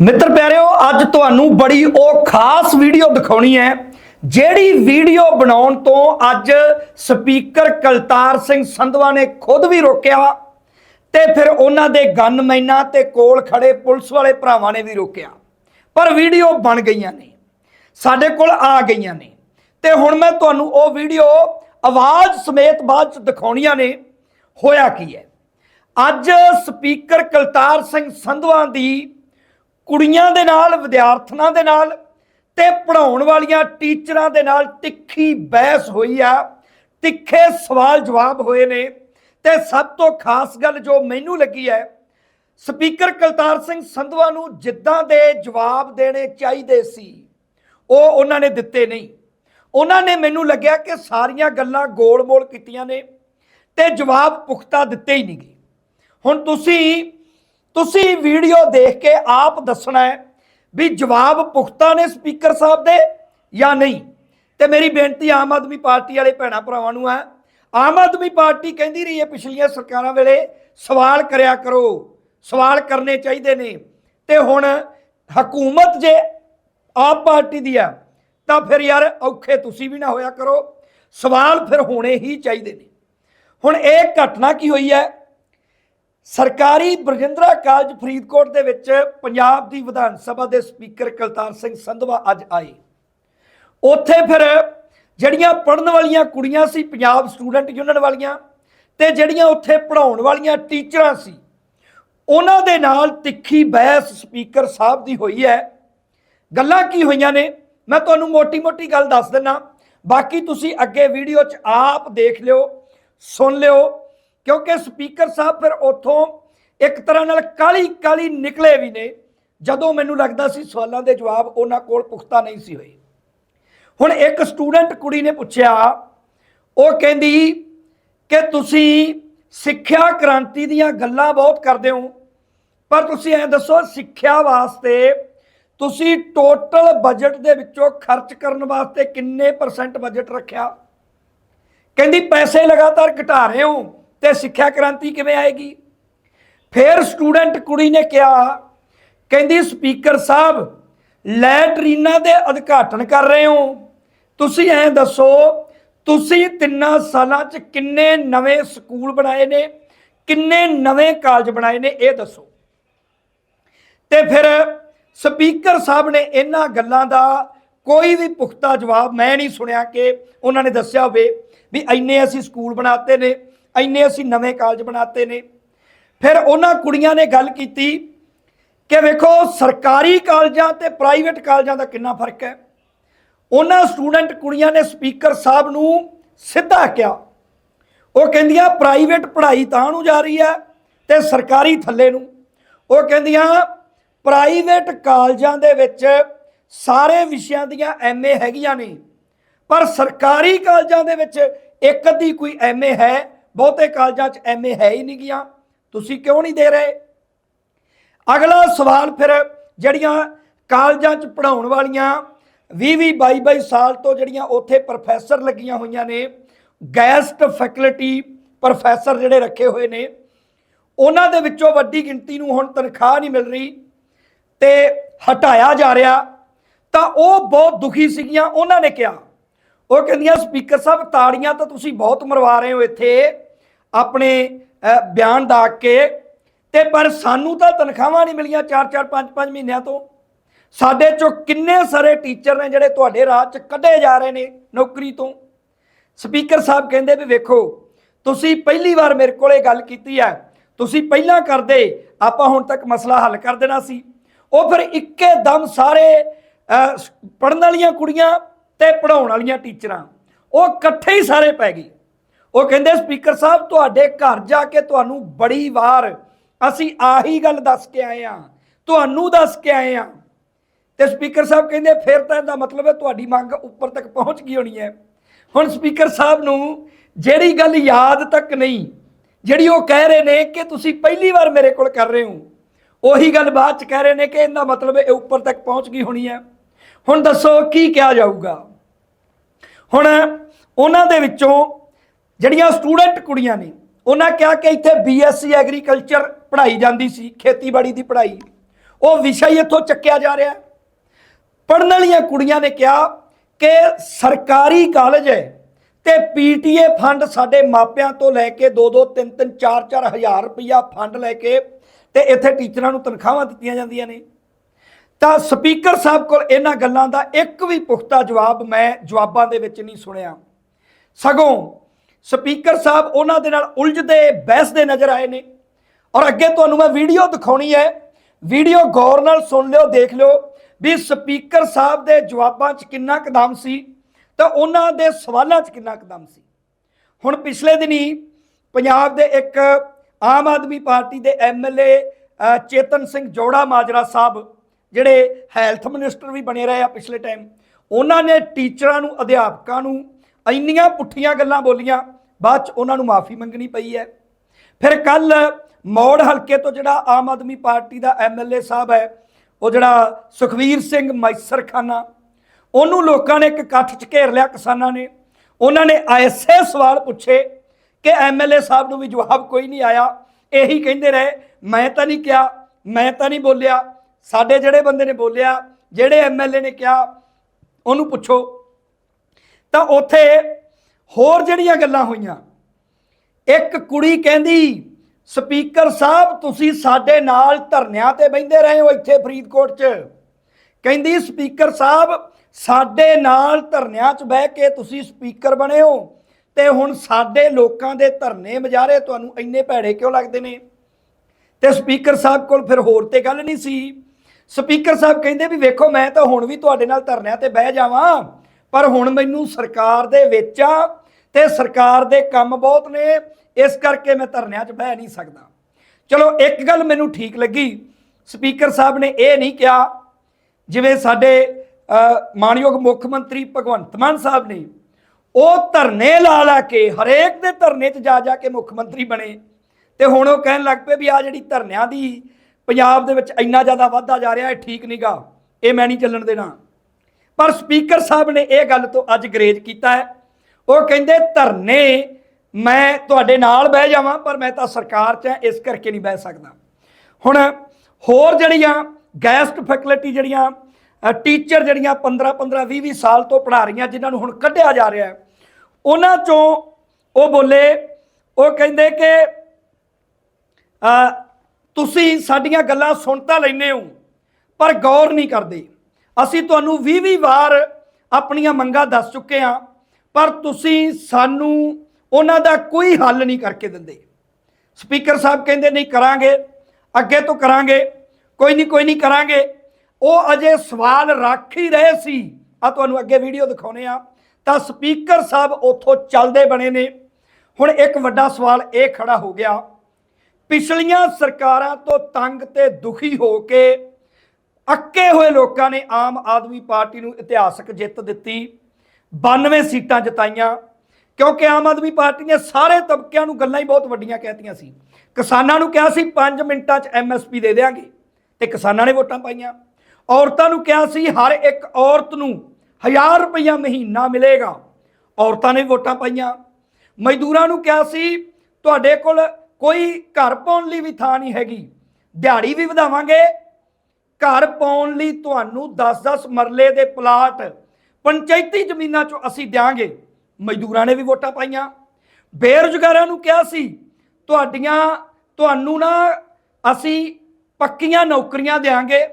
ਮਿੱਤਰ ਪਿਆਰਿਓ, ਅੱਜ ਤੁਹਾਨੂੰ ਬੜੀ ਉਹ ਖਾਸ ਵੀਡੀਓ ਦਿਖਾਉਣੀ ਹੈ, ਜਿਹੜੀ ਵੀਡੀਓ ਬਣਾਉਣ ਤੋਂ ਅੱਜ ਸਪੀਕਰ ਕਲਤਾਰ ਸਿੰਘ ਸੰਧਵਾ ਨੇ ਖੁਦ ਵੀ ਰੋਕਿਆ ਤੇ ਫਿਰ ਉਹਨਾਂ ਦੇ ਗਨਮੈਨਾਂ ਤੇ ਕੋਲ ਖੜੇ ਪੁਲਿਸ ਵਾਲੇ ਭਰਾਵਾਂ ਨੇ ਵੀ ਰੋਕਿਆ। ਪਰ ਵੀਡੀਓ ਬਣ ਗਈਆਂ ਨੇ, ਸਾਡੇ ਕੋਲ ਆ ਗਈਆਂ ਨੇ ਤੇ ਹੁਣ ਮੈਂ ਤੁਹਾਨੂੰ ਉਹ ਵੀਡੀਓ ਆਵਾਜ਼ ਸਮੇਤ ਬਾਅਦ ਚ ਦਿਖਾਉਣੀਆਂ ਨੇ, ਹੋਇਆ ਕੀ ਹੈ। ਅੱਜ ਸਪੀਕਰ ਕਲਤਾਰ ਸਿੰਘ ਸੰਧਵਾ ਦੀ ਕੁੜੀਆਂ ਦੇ ਨਾਲ, ਵਿਦਿਆਰਥਣਾਂ ਦੇ ਨਾਲ ਤੇ ਪੜਾਉਣ ਵਾਲੀਆਂ ਟੀਚਰਾਂ ਦੇ ਨਾਲ ਤਿੱਖੀ ਬਹਿਸ ਹੋਈ ਆ। ਤਿੱਖੇ ਸਵਾਲ ਜਵਾਬ ਹੋਏ ਨੇ। ਤੇ ਸਭ ਤੋਂ ਖਾਸ ਗੱਲ ਜੋ ਮੈਨੂੰ ਲੱਗੀ ਹੈ, ਸਪੀਕਰ ਕਲਤਾਰ ਸਿੰਘ ਸੰਧਵਾ ਨੂੰ ਜਿੱਦਾਂ ਦੇ ਜਵਾਬ ਦੇਣੇ ਚਾਹੀਦੇ ਸੀ, ਉਹ ਉਹਨਾਂ ਨੇ ਦਿੱਤੇ ਨਹੀਂ। ਉਹਨਾਂ ਨੇ ਮੈਨੂੰ ਲੱਗਿਆ ਕਿ ਸਾਰੀਆਂ ਗੱਲਾਂ ਗੋਲ-ਮੋਲ ਕੀਤੀਆਂ ਨੇ ਤੇ ਜਵਾਬ ਪੁਖਤਾ ਦਿੱਤੇ ਹੀ ਨਹੀਂਗੇ ਹੁਣ ਤੁਸੀਂ ਤੁਸੀਂ ਵੀਡੀਓ ਦੇਖ ਕੇ ਆਪ ਦੱਸਣਾ ਹੈ ਵੀ ਜਵਾਬ ਪੁਖਤਾ ਨੇ ਸਪੀਕਰ ਸਾਹਿਬ ਦੇ ਜਾਂ ਨਹੀਂ? ਤੇ ਮੇਰੀ ਬੇਨਤੀ ਆਮ ਆਦਮੀ ਪਾਰਟੀ ਵਾਲੇ ਭੈਣਾ ਭਰਾਵਾਂ ਨੂੰ ਹੈ, ਆਮ ਆਦਮੀ ਪਾਰਟੀ ਕਹਿੰਦੀ ਰਹੀ ਹੈ ਪਿਛਲੀਆਂ ਸਰਕਾਰਾਂ ਵੇਲੇ, ਸਵਾਲ ਕਰਿਆ ਕਰੋ, ਸਵਾਲ ਕਰਨੇ ਚਾਹੀਦੇ ਨੇ। ਤੇ ਹੁਣ ਹਕੂਮਤ ਜੇ ਆਪ ਪਾਰਟੀ ਦੀ ਆ ਤਾਂ ਫਿਰ ਯਾਰ ਔਖੇ ਤੁਸੀਂ ਵੀ ਨਾ ਹੋਇਆ ਕਰੋ। ਸਵਾਲ ਫਿਰ ਹੋਣੇ ਹੀ ਚਾਹੀਦੇ ਨੇ। ਹੁਣ ਇਹ ਘਟਨਾ ਕੀ ਹੋਈ ਹੈ? ਸਰਕਾਰੀ ਬਰਜਿੰਦਰਾ ਕਾਲਜ ਫਰੀਦਕੋਟ ਦੇ ਵਿੱਚ ਪੰਜਾਬ ਦੀ ਵਿਧਾਨ ਸਭਾ ਦੇ ਸਪੀਕਰ ਕਲਤਾਰ ਸਿੰਘ ਸੰਧਵਾ ਅੱਜ ਆਏ। ਉੱਥੇ ਫਿਰ ਜਿਹੜੀਆਂ ਪੜਨ ਵਾਲੀਆਂ ਕੁੜੀਆਂ ਸੀ, ਪੰਜਾਬ ਸਟੂਡੈਂਟ ਯੂਨੀਅਨ ਵਾਲੀਆਂ ਤੇ ਜਿਹੜੀਆਂ ਉੱਥੇ ਪੜਾਉਣ ਵਾਲੀਆਂ ਟੀਚਰਾਂ ਸੀ, ਉਹਨਾਂ ਦੇ ਨਾਲ ਤਿੱਖੀ ਬਹਿਸ ਸਪੀਕਰ ਸਾਹਿਬ ਦੀ ਹੋਈ ਹੈ। ਗੱਲਾਂ ਕੀ ਹੋਈਆਂ ਨੇ? ਮੈਂ ਤੁਹਾਨੂੰ ਮੋਟੀ-ਮੋਟੀ ਗੱਲ ਦੱਸ ਦਿੰਨਾ ਬਾਕੀ ਤੁਸੀਂ ਅੱਗੇ ਵੀਡੀਓ 'ਚ ਆਪ ਦੇਖ ਲਿਓ, ਸੁਣ ਲਿਓ। ਕਿਉਂਕਿ ਸਪੀਕਰ ਸਾਹਿਬ ਫਿਰ ਉੱਥੋਂ ਇੱਕ ਤਰ੍ਹਾਂ ਨਾਲ ਕਾਲੀ ਕਾਲੀ ਨਿਕਲੇ ਵੀ ਨੇ। ਜਦੋਂ ਮੈਨੂੰ ਲੱਗਦਾ ਸੀ ਸਵਾਲਾਂ ਦੇ ਜਵਾਬ ਉਹਨਾਂ ਕੋਲ ਪੁਖਤਾ ਨਹੀਂ ਸੀ ਹੋਏ। ਹੁਣ ਇੱਕ ਸਟੂਡੈਂਟ ਕੁੜੀ ਨੇ ਪੁੱਛਿਆ, ਉਹ ਕਹਿੰਦੀ ਕਿ ਤੁਸੀਂ ਸਿੱਖਿਆ ਕ੍ਰਾਂਤੀ ਦੀਆਂ ਗੱਲਾਂ ਬਹੁਤ ਕਰਦੇ ਹੋ, ਪਰ ਤੁਸੀਂ ਐਂ ਦੱਸੋ ਸਿੱਖਿਆ ਵਾਸਤੇ ਤੁਸੀਂ ਟੋਟਲ ਬਜਟ ਦੇ ਵਿੱਚੋਂ ਖਰਚ ਕਰਨ ਵਾਸਤੇ ਕਿੰਨੇ ਪਰਸੈਂਟ ਬਜਟ ਰੱਖਿਆ? ਕਹਿੰਦੀ, ਪੈਸੇ ਲਗਾਤਾਰ ਘਟਾ ਰਹੇ ਹੋ। ਤੇ ਸਿੱਖਿਆ ਕ੍ਰਾਂਤੀ ਕਿਵੇਂ ਆਏਗੀ? ਫਿਰ ਸਟੂਡੈਂਟ ਕੁੜੀ ਨੇ ਕਿਹਾ, ਕਹਿੰਦੀ, ਸਪੀਕਰ ਸਾਹਿਬ ਲੈਟਰੀਨਾ ਦੇ ਉਦਘਾਟਨ ਕਰ ਰਹੇ ਹੋ। ਤੁਸੀਂ ਐਂ ਦੱਸੋ, ਤੁਸੀਂ ਤਿੰਨਾਂ ਸਾਲਾਂ 'ਚ ਕਿੰਨੇ ਨਵੇਂ ਸਕੂਲ ਬਣਾਏ ਨੇ? ਕਿੰਨੇ ਨਵੇਂ ਕਾਲਜ ਬਣਾਏ ਨੇ? ਇਹ ਦੱਸੋ। ਤੇ ਫਿਰ ਸਪੀਕਰ ਸਾਹਿਬ ਨੇ ਇਹਨਾਂ ਗੱਲਾਂ ਦਾ ਕੋਈ ਵੀ ਪੁਖਤਾ ਜਵਾਬ ਮੈਂ ਨਹੀਂ ਸੁਣਿਆ ਕਿ ਉਹਨਾਂ ਨੇ ਦੱਸਿਆ ਹੋਵੇ ਵੀ ਇੰਨੇ ਅਸੀਂ ਸਕੂਲ ਬਣਾਤੇ ਨੇ। ਇੰਨੇ ਅਸੀਂ ਨਵੇਂ ਕਾਲਜ ਬਣਾਤੇ ਨੇ। ਫਿਰ ਉਹਨਾਂ ਕੁੜੀਆਂ ਨੇ ਗੱਲ ਕੀਤੀ ਕਿ ਵੇਖੋ, ਸਰਕਾਰੀ ਕਾਲਜਾਂ ਤੇ ਪ੍ਰਾਈਵੇਟ ਕਾਲਜਾਂ ਦਾ ਕਿੰਨਾ ਫ਼ਰਕ ਹੈ। ਉਹਨਾਂ ਸਟੂਡੈਂਟ ਕੁੜੀਆਂ ਨੇ ਸਪੀਕਰ ਸਾਹਿਬ ਨੂੰ ਸਿੱਧਾ ਕਿਹਾ। ਉਹ ਕਹਿੰਦੀਆਂ, ਪ੍ਰਾਈਵੇਟ ਪੜ੍ਹਾਈ ਤਾਂ ਨੂੰ ਜਾ ਰਹੀ ਹੈ ਤੇ ਸਰਕਾਰੀ ਥੱਲੇ ਨੂੰ। ਉਹ ਕਹਿੰਦੀਆਂ, ਪ੍ਰਾਈਵੇਟ ਕਾਲਜਾਂ ਦੇ ਵਿੱਚ ਸਾਰੇ ਵਿਸ਼ਿਆਂ ਦੀਆਂ ਐਮਏ ਹੈਗੀਆਂ ਨੇ। ਪਰ ਸਰਕਾਰੀ ਕਾਲਜਾਂ ਦੇ ਵਿੱਚ ਇੱਕ ਅੱਧੀ ਕੋਈ ਐਮਏ ਹੈ ਬਹੁਤੇ ਕਾਲਜਾਂ 'ਚ ਐਮਏ ਹੈ ਹੀ ਨਹੀਂ ਗਿਆ ਤੁਸੀਂ ਕਿਉਂ ਨਹੀਂ ਦੇ ਰਹੇ? ਅਗਲਾ ਸਵਾਲ ਫਿਰ ਜਿਹੜੀਆਂ ਕਾਲਜਾਂ 'ਚ ਪੜਾਉਣ ਵਾਲੀਆਂ 20 20 22 22 ਸਾਲ ਤੋਂ ਜਿਹੜੀਆਂ ਉੱਥੇ ਪ੍ਰੋਫੈਸਰ ਲੱਗੀਆਂ ਹੋਈਆਂ ਨੇ, ਗੈਸਟ ਫੈਕਲਟੀ ਪ੍ਰੋਫੈਸਰ ਜਿਹੜੇ ਰੱਖੇ ਹੋਏ ਨੇ, ਉਹਨਾਂ ਦੇ ਵਿੱਚੋਂ ਵੱਡੀ ਗਿਣਤੀ ਨੂੰ ਹੁਣ ਤਨਖਾਹ ਨਹੀਂ ਮਿਲ ਰਹੀ ਤੇ ਹਟਾਇਆ ਜਾ ਰਿਹਾ ਤਾਂ ਉਹ ਬਹੁਤ ਦੁਖੀ ਸੀਗੀਆਂ, ਉਹਨਾਂ ਨੇ ਕਿਹਾ। ਉਹ ਕਹਿੰਦੀਆਂ, ਸਪੀਕਰ ਸਾਹਿਬ, ਤਾੜੀਆਂ ਤਾਂ ਤੁਸੀਂ ਬਹੁਤ ਮਰਵਾ ਰਹੇ ਹੋ ਇੱਥੇ ਆਪਣੇ ਬਿਆਨ ਦਾ ਕੇ ਤੇ ਪਰ ਸਾਨੂੰ ਤਾਂ ਤਨਖਾਹਾਂ ਨਹੀਂ ਮਿਲੀਆਂ 4-4 5-5 ਮਹੀਨਿਆਂ ਤੋਂ। ਸਾਡੇ ਚੋਂ ਕਿੰਨੇ ਸਾਰੇ ਟੀਚਰ ਨੇ ਜਿਹੜੇ ਤੁਹਾਡੇ ਰਾਹ 'ਚ ਕੱਢੇ ਜਾ ਰਹੇ ਨੇ ਨੌਕਰੀ ਤੋਂ? ਸਪੀਕਰ ਸਾਹਿਬ ਕਹਿੰਦੇ ਵੀ, ਵੇਖੋ, ਤੁਸੀਂ ਪਹਿਲੀ ਵਾਰ ਮੇਰੇ ਕੋਲੇ ਗੱਲ ਕੀਤੀ ਹੈ। ਤੁਸੀਂ ਪਹਿਲਾਂ ਕਰਦੇ, ਆਪਾਂ ਹੁਣ ਤੱਕ ਮਸਲਾ ਹੱਲ ਕਰ ਦੇਣਾ ਸੀ। ਉਹ ਫਿਰ ਇੱਕੇ ਦਮ ਸਾਰੇ ਪੜਨ ਵਾਲੀਆਂ ਕੁੜੀਆਂ ਤੇ ਪੜਾਉਣ ਵਾਲੀਆਂ ਟੀਚਰਾਂ। ਉਹ ਇਕੱਠੇ ਹੀ ਸਾਰੇ ਪੈ ਗਏ। ਉਹ ਕਹਿੰਦੇ, ਸਪੀਕਰ ਸਾਹਿਬ, ਤੁਹਾਡੇ ਘਰ ਜਾ ਕੇ ਤੁਹਾਨੂੰ ਬੜੀ ਵਾਰ ਅਸੀਂ ਆਹੀ ਗੱਲ ਦੱਸ ਕੇ ਆਏ ਆ ਤੁਹਾਨੂੰ ਦੱਸ ਕੇ ਆਏ ਆ ਤੇ ਸਪੀਕਰ ਸਾਹਿਬ ਕਹਿੰਦੇ, ਫਿਰ ਤਾਂ ਇਹਦਾ ਮਤਲਬ ਹੈ ਤੁਹਾਡੀ ਮੰਗ ਉੱਪਰ ਤੱਕ ਪਹੁੰਚ ਗਈ ਹੋਣੀ ਹੈ। ਹੁਣ ਸਪੀਕਰ ਸਾਹਿਬ ਨੂੰ ਜਿਹੜੀ ਗੱਲ ਯਾਦ ਤੱਕ ਨਹੀਂ, ਜਿਹੜੀ ਉਹ ਕਹਿ ਰਹੇ ਨੇ ਕਿ ਤੁਸੀਂ ਪਹਿਲੀ ਵਾਰ ਮੇਰੇ ਕੋਲ ਕਰ ਰਹੇ ਹੋ, ਉਹੀ ਗੱਲ ਬਾਅਦ ਚ ਕਹਿ ਰਹੇ ਨੇ ਕਿ ਇਹਦਾ ਮਤਲਬ ਇਹ ਉੱਪਰ ਤੱਕ ਪਹੁੰਚ ਗਈ ਹੋਣੀ ਹੈ। ਹੁਣ ਦੱਸੋ, ਕੀ ਕਿਹਾ ਜਾਊਗਾ? ਹੁਣ ਉਹਨਾਂ ਦੇ ਵਿੱਚੋਂ ਜਿਹੜੀਆਂ ਸਟੂਡੈਂਟ ਕੁੜੀਆਂ ਨੇ, ਉਹਨਾਂ ਕਿਹਾ ਕਿ ਇੱਥੇ ਬੀਐਸਸੀ ਐਗਰੀਕਲਚਰ ਪੜ੍ਹਾਈ ਜਾਂਦੀ ਸੀ, ਖੇਤੀਬਾੜੀ ਦੀ ਪੜ੍ਹਾਈ। ਉਹ ਵਿਸ਼ਾ ਹੀ ਇੱਥੋਂ ਚੱਕਿਆ ਜਾ ਰਿਹਾ। ਹੈ ਪੜਨ ਵਾਲੀਆਂ ਕੁੜੀਆਂ ਨੇ ਕਿਹਾ ਕਿ ਸਰਕਾਰੀ ਕਾਲਜ ਹੈ ਤੇ ਪੀਟੀਏ ਫੰਡ ਸਾਡੇ ਮਾਪਿਆਂ ਤੋਂ ਲੈ ਕੇ 2-2 3-3 4-4 ਹਜ਼ਾਰ ਰੁਪਇਆ ਫੰਡ ਲੈ ਕੇ ਤੇ ਇੱਥੇ ਟੀਚਰਾਂ ਨੂੰ ਤਨਖਾਹਾਂ ਦਿੱਤੀਆਂ ਜਾਂਦੀਆਂ ਨੇ। ਤਾਂ ਸਪੀਕਰ ਸਾਹਿਬ ਕੋਲ ਇਹਨਾਂ ਗੱਲਾਂ ਦਾ ਇੱਕ ਵੀ ਪੁਖਤਾ ਜਵਾਬ ਮੈਂ ਜਵਾਬਾਂ ਦੇ ਵਿੱਚ ਨਹੀਂ ਸੁਣਿਆ। ਸਗੋਂ ਸਪੀਕਰ ਸਾਹਿਬ ਉਹਨਾਂ ਦੇ ਨਾਲ ਉਲਝਦੇ, ਬਹਿਸਦੇ ਨਜ਼ਰ ਆਏ ਨੇ। ਔਰ ਅੱਗੇ ਤੁਹਾਨੂੰ ਮੈਂ ਵੀਡੀਓ ਦਿਖਾਉਣੀ ਹੈ। ਵੀਡੀਓ ਗੌਰ ਨਾਲ ਸੁਣ ਲਿਓ, ਦੇਖ ਲਿਓ ਵੀ ਸਪੀਕਰ ਸਾਹਿਬ ਦੇ ਜਵਾਬਾਂ 'ਚ ਕਿੰਨਾ ਕਦਮ ਸੀ ਤਾਂ ਉਹਨਾਂ ਦੇ ਸਵਾਲਾਂ 'ਚ ਕਿੰਨਾ ਕਦਮ ਸੀ। ਹੁਣ ਪਿਛਲੇ ਦਿਨੀ ਪੰਜਾਬ ਦੇ ਇੱਕ ਆਮ ਆਦਮੀ ਪਾਰਟੀ ਦੇ ਐਮਐਲਏ ਚੇਤਨ ਸਿੰਘ ਜੋੜਾ ਮਾਜਰਾ ਸਾਹਿਬ ਜਿਹੜੇ ਹੈਲਥ ਮਿਨਿਸਟਰ ਵੀ ਬਣੇ ਰਹੇ ਆ ਪਿਛਲੇ ਟਾਈਮ ਉਹਨਾਂ ਨੇ ਟੀਚਰਾਂ ਨੂੰ, ਅਧਿਆਪਕਾਂ ਨੂੰ ਇੰਨੀਆਂ ਪੁੱਠੀਆਂ ਗੱਲਾਂ ਬੋਲੀਆਂ, ਬਾਅਦ ਚ ਉਹਨਾਂ ਨੂੰ ਮਾਫੀ ਮੰਗਣੀ ਪਈ ਹੈ। ਫਿਰ ਕੱਲ ਮੌੜ ਹਲਕੇ ਤੋਂ ਜਿਹੜਾ ਆਮ ਆਦਮੀ ਪਾਰਟੀ ਦਾ ਐਮਐਲਏ ਸਾਹਿਬ ਹੈ, ਉਹ ਜਿਹੜਾ ਸੁਖਵੀਰ ਸਿੰਘ ਮੈਸਰ ਖਾਨਾ ਉਹਨੂੰ ਲੋਕਾਂ ਨੇ ਇੱਕ ਇਕੱਠ 'ਚ ਘੇਰ ਲਿਆ ਕਿਸਾਨਾਂ ਨੇ। ਉਹਨਾਂ ਨੇ ਐਸੇ ਸਵਾਲ ਪੁੱਛੇ ਕਿ ਐਮਐਲਏ ਸਾਹਿਬ ਨੂੰ ਵੀ ਜਵਾਬ ਕੋਈ ਨਹੀਂ ਆਇਆ। ਇਹੀ ਕਹਿੰਦੇ ਰਹੇ, ਮੈਂ ਤਾਂ ਨਹੀਂ ਕਿਹਾ, ਮੈਂ ਤਾਂ ਨਹੀਂ ਬੋਲਿਆ ਸਾਡੇ ਜਿਹੜੇ ਬੰਦੇ ਨੇ ਬੋਲਿਆ, ਜਿਹੜੇ ਐਮਐਲਏ ਨੇ ਕਿਹਾ, ਉਹਨੂੰ ਪੁੱਛੋ। ਤਾਂ ਉੱਥੇ ਹੋਰ ਜਿਹੜੀਆਂ ਗੱਲਾਂ ਹੋਈਆਂ। ਇੱਕ ਕੁੜੀ ਕਹਿੰਦੀ, ਸਪੀਕਰ ਸਾਹਿਬ, ਤੁਸੀਂ ਸਾਡੇ ਨਾਲ ਧਰਨਿਆਂ ਤੇ ਬੈਠੇ ਰਹੇ ਹੋ ਇੱਥੇ ਫਰੀਦਕੋਟ 'ਚ। ਕਹਿੰਦੀ, ਸਪੀਕਰ ਸਾਹਿਬ, ਸਾਡੇ ਨਾਲ ਧਰਨਿਆਂ 'ਚ ਬਹਿ ਕੇ ਤੁਸੀਂ ਸਪੀਕਰ ਬਣੇ ਹੋ, ਤੇ ਹੁਣ ਸਾਡੇ ਲੋਕਾਂ ਦੇ ਧਰਨੇ ਮਜਾਰੇ ਤੁਹਾਨੂੰ ਇੰਨੇ ਭੈੜੇ ਕਿਉਂ ਲੱਗਦੇ ਨੇ? ਤੇ ਸਪੀਕਰ ਸਾਹਿਬ ਕੋਲ ਫਿਰ ਹੋਰ ਤੇ ਗੱਲ ਨਹੀਂ ਸੀ। ਸਪੀਕਰ ਸਾਹਿਬ ਕਹਿੰਦੇ ਵੀ ਵੇਖੋ ਮੈਂ ਤਾਂ ਹੁਣ ਵੀ ਤੁਹਾਡੇ ਨਾਲ ਧਰਨਿਆਂ ਤੇ ਬਹਿ ਜਾਵਾਂ ਪਰ ਹੁਣ ਮੈਨੂੰ ਸਰਕਾਰ ਦੇ ਵਿੱਚ ਆ ਤੇ ਸਰਕਾਰ ਦੇ ਕੰਮ ਬਹੁਤ ਨੇ ਇਸ ਕਰਕੇ ਮੈਂ ਧਰਨਿਆਂ 'ਚ ਬਹਿ ਨਹੀਂ ਸਕਦਾ। ਚਲੋ ਇੱਕ ਗੱਲ ਮੈਨੂੰ ਠੀਕ ਲੱਗੀ। ਸਪੀਕਰ ਸਾਹਿਬ ਨੇ ਇਹ ਨਹੀਂ ਕਿਹਾ ਜਿਵੇਂ ਸਾਡੇ ਅ, ਮਾਨਯੋਗ ਮੁੱਖ ਮੰਤਰੀ ਭਗਵੰਤ ਮਾਨ ਸਾਹਿਬ ਨੇ ਉਹ ਧਰਨੇ ਲਾ ਲਾ ਕੇ ਹਰੇਕ ਦੇ ਧਰਨੇ 'ਚ ਜਾ ਜਾ ਕੇ ਮੁੱਖ ਮੰਤਰੀ ਬਣੇ ਤੇ ਹੁਣ ਉਹ ਕਹਿਣ ਲੱਗ ਪਏ ਵੀ ਆ ਜਿਹੜੀ ਧਰਨਿਆਂ ਦੀ ਪੰਜਾਬ ਦੇ ਵਿੱਚ ਇੰਨਾ ਜ਼ਿਆਦਾ ਵਾਧਾ ਜਾ ਰਿਹਾ, ਇਹ ਠੀਕ ਨਹੀਂਗਾ ਇਹ ਮੈਂ ਨਹੀਂ ਚੱਲਣ ਦੇਣਾ। ਪਰ ਸਪੀਕਰ ਸਾਹਿਬ ਨੇ ਇਹ ਗੱਲ ਤੋਂ ਅੱਜ ਗਰੇਜ ਕੀਤਾ ਹੈ। ਉਹ ਕਹਿੰਦੇ, ਧਰਨੇ ਮੈਂ ਤੁਹਾਡੇ ਨਾਲ ਬਹਿ ਜਾਵਾਂ, ਪਰ ਮੈਂ ਤਾਂ ਸਰਕਾਰ 'ਚ ਹਾਂ, ਇਸ ਕਰਕੇ ਨਹੀਂ ਬਹਿ ਸਕਦਾ। ਹੁਣ ਹੋਰ ਜਿਹੜੀਆਂ ਗੈਸਟ ਫੈਕਲਟੀ ਜਿਹੜੀਆਂ ਟੀਚਰ ਜਿਹੜੀਆਂ 15 15 20 20 ਸਾਲ ਤੋਂ ਪੜ੍ਹਾ ਰਹੀਆਂ, ਜਿਨ੍ਹਾਂ ਨੂੰ ਹੁਣ ਕੱਢਿਆ ਜਾ ਰਿਹਾ ਹੈ, ਉਹਨਾਂ ਚੋਂ ਉਹ ਬੋਲੇ, ਉਹ ਕਹਿੰਦੇ ਕਿ ਤੁਸੀਂ ਸਾਡੀਆਂ ਗੱਲਾਂ ਸੁਣ ਤਾਂ ਲੈਂਦੇ ਹੋ, ਪਰ ਗੌਰ ਨਹੀਂ ਕਰਦੇ। ਅਸੀਂ ਤੁਹਾਨੂੰ 20-20 ਵਾਰ ਆਪਣੀਆਂ ਮੰਗਾਂ ਦੱਸ ਚੁੱਕੇ ਹਾਂ, ਪਰ ਤੁਸੀਂ ਸਾਨੂੰ ਉਹਨਾਂ ਦਾ ਕੋਈ ਹੱਲ ਨਹੀਂ ਕਰਕੇ ਦਿੰਦੇ। ਸਪੀਕਰ ਸਾਹਿਬ ਕਹਿੰਦੇ ਨਹੀਂ ਕਰਾਂਗੇ, ਅੱਗੇ ਤੋਂ ਕਰਾਂਗੇ, ਕੋਈ ਨਹੀਂ ਕੋਈ ਨਹੀਂ ਕਰਾਂਗੇ। ਉਹ ਅਜੇ ਸਵਾਲ ਰੱਖ ਹੀ ਰਹੇ ਸੀ। ਆ ਤੁਹਾਨੂੰ ਅੱਗੇ ਵੀਡੀਓ ਦਿਖਾਉਨੇ ਆ ਤਾਂ ਸਪੀਕਰ ਸਾਹਿਬ ਉੱਥੋਂ ਚੱਲਦੇ ਬਣੇ ਨੇ। ਹੁਣ ਇੱਕ ਵੱਡਾ ਸਵਾਲ ਇਹ ਖੜਾ ਹੋ ਗਿਆ। ਪਿਛਲੀਆਂ ਸਰਕਾਰਾਂ ਤੋਂ ਤੰਗ ਤੇ ਦੁਖੀ ਹੋ ਕੇ ਅੱਕੇ ਹੋਏ ਲੋਕਾਂ ਨੇ ਆਮ ਆਦਮੀ ਪਾਰਟੀ ਨੂੰ ਇਤਿਹਾਸਕ ਜਿੱਤ ਦਿੱਤੀ। 92 ਸੀਟਾਂ ਜਿਤਾਈਆਂ, ਕਿਉਂਕਿ ਆਮ ਆਦਮੀ ਪਾਰਟੀ ਨੇ ਸਾਰੇ ਤਬਕਿਆਂ ਨੂੰ ਗੱਲਾਂ ਹੀ ਬਹੁਤ ਵੱਡੀਆਂ ਕਹਿਤੀਆਂ ਸੀ। ਕਿਸਾਨਾਂ ਨੂੰ ਕਿਹਾ ਸੀ 5 ਮਿੰਟਾਂ 'ਚ ਐਮਐਸਪੀ ਦੇ ਦੇਾਂਗੇ ਤੇ ਕਿਸਾਨਾਂ ਨੇ ਵੋਟਾਂ ਪਾਈਆਂ। ਔਰਤਾਂ ਨੂੰ ਕਿਹਾ ਸੀ, ਹਰ ਇੱਕ ਔਰਤ ਨੂੰ 1000 ਰੁਪਇਆ ਮਹੀਨਾ ਮਿਲੇਗਾ। ਔਰਤਾਂ ਨੇ ਵੋਟਾਂ ਪਾਈਆਂ। ਮਜ਼ਦੂਰਾਂ ਨੂੰ ਕਿਹਾ ਸੀ, ਤੁਹਾਡੇ ਕੋਲ ਕੋਈ ਘਰ ਪਾਉਣ ਲਈ ਵੀ ਥਾਂ ਨਹੀਂ ਹੈਗੀ। ਦਿਹਾੜੀ ਵੀ ਵਧਾਵਾਂਗੇ। ਘਰ ਪਾਉਣ ਲਈ ਤੁਹਾਨੂੰ 10-10 ਮਰਲੇ ਦੇ ਪਲਾਟ ਪੰਚਾਇਤੀ ਜ਼ਮੀਨਾਂ ਚੋਂ ਅਸੀਂ ਦਿਆਂਗੇ। ਮਜ਼ਦੂਰਾਂ ਨੇ ਵੀ ਵੋਟਾਂ ਪਾਈਆਂ। ਬੇਰੁਜ਼ਗਾਰਾਂ ਨੂੰ ਕਿਹਾ ਸੀ, ਤੁਹਾਡੀਆਂ, ਤੁਹਾਨੂੰ ਨਾ ਅਸੀਂ ਪੱਕੀਆਂ ਨੌਕਰੀਆਂ ਦੇਾਂਗੇ